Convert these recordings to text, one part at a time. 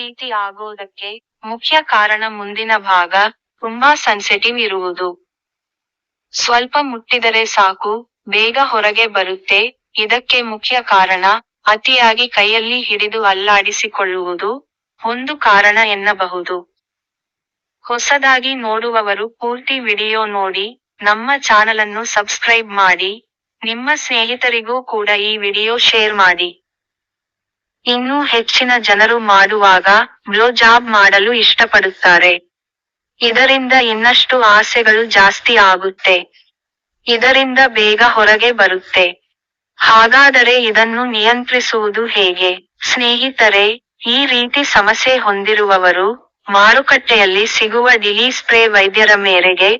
ರೀತಿ ಆಗೋದಕ್ಕೆ ಮುಖ್ಯ ಕಾರಣ ಮುಂದಿನ ಭಾಗ ತುಂಬಾ ಸೆನ್ಸಿಟಿವ್ ಇರುವುದು. ಸ್ವಲ್ಪ ಮುಟ್ಟಿದರೆ ಸಾಕು, ಬೇಗ ಹೊರಗೆ ಬರುತ್ತೆ, ಇದಕ್ಕೆ ಮುಖ್ಯ ಕಾರಣ ಅತಿಯಾಗಿ ಕೈಯಲ್ಲಿ ಹಿಡಿದು ಅಲ್ಲಾಡಿಸಿಕೊಳ್ಳುವುದು, ಒಂದು ಕಾರಣ ಎನ್ನಬಹುದು. ಹೊಸದಾಗಿ ನೋಡುವವರು ಪೂರ್ತಿ ವಿಡಿಯೋ ನೋಡಿ, ನಮ್ಮ ಚಾನಲನ್ನು ಸಬ್ಸ್ಕ್ರೈಬ್ ಮಾಡಿ, ನಿಮ್ಮ ಸ್ನೇಹಿತರಿಗೂ ಕೂಡ ಈ ವಿಡಿಯೋ ಶೇರ್ ಮಾಡಿ. ಇನ್ನೂ ಹೆಚ್ಚಿನ ಜನರು ಮಾಡುವಾಗ ಬ್ಲೋ ಜಾಬ್ ಮಾಡಲು ಇಷ್ಟಪಡುತ್ತಾರೆ. ಇದರಿಂದ ಇನ್ನಷ್ಟು ಆಸೆಗಳು ಜಾಸ್ತಿ ಆಗುತ್ತೆ. ಇದರಿಂದ ಬೇಗ ಹೊರಗೆ ಬರುತ್ತೆ. ಹಾಗಾದರೆ ಇದನ್ನು ನಿಯಂತ್ರಿಸುವುದು ಹೇಗೆ? ಸ್ನೇಹಿತರೆ, ಈ ರೀತಿ ಸಮಸ್ಯೆ ಹೊಂದಿರುವವರು ಮಾರುಕಟ್ಟೆಯಲ್ಲಿ ಸಿಗುವ ಡಿಲಿ ಸ್ಪ್ರೇ ವೈದ್ಯರ ಮೇರೆಗೆ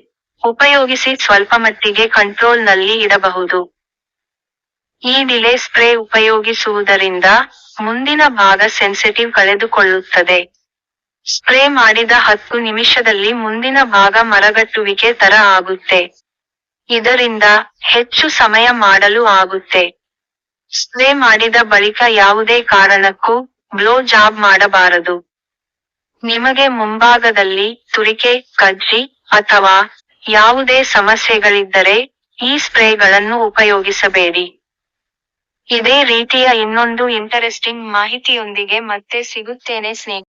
ಉಪಯೋಗಿಸಿ ಸ್ವಲ್ಪಮಟ್ಟಿಗೆ ಕಂಟ್ರೋಲ್ನಲ್ಲಿ ಇಡಬಹುದು. ಈ ಡಿಲೇ ಸ್ಪ್ರೇ ಉಪಯೋಗಿಸುವುದರಿಂದ ಮುಂದಿನ ಭಾಗ ಸೆನ್ಸಿಟಿವ್ ಕಳೆದುಕೊಳ್ಳುತ್ತದೆ. ಸ್ಪ್ರೇ ಮಾಡಿದ ಹತ್ತು ನಿಮಿಷದಲ್ಲಿ ಮುಂದಿನ ಭಾಗ ಮರಗಟ್ಟುವಿಕೆ ತರ ಆಗುತ್ತೆ. ಇದರಿಂದ ಹೆಚ್ಚು ಸಮಯ ಮಾಡಲು ಆಗುತ್ತೆ. ಸ್ಪ್ರೇ ಮಾಡಿದ ಬಳಿಕ ಯಾವುದೇ ಕಾರಣಕ್ಕೂ ಬ್ಲೋ ಜಾಬ್ ಮಾಡಬಾರದು. ನಿಮಗೆ ಮುಂಭಾಗದಲ್ಲಿ ತುರಿಕೆ, ಕಜ್ಜಿ ಅಥವಾ ಯಾವುದೇ ಸಮಸ್ಯೆಗಳಿದ್ದರೆ ಈ ಸ್ಪ್ರೇಗಳನ್ನು ಉಪಯೋಗಿಸಬೇಡಿ. ಇದೇ ರೀತಿಯ ಇನ್ನೊಂದು ಇಂಟರೆಸ್ಟಿಂಗ್ ಮಾಹಿತಿಯೊಂದಿಗೆ ಮತ್ತೆ ಸಿಗುತ್ತೇನೆ ಸ್ನೇಹಿತರೆ.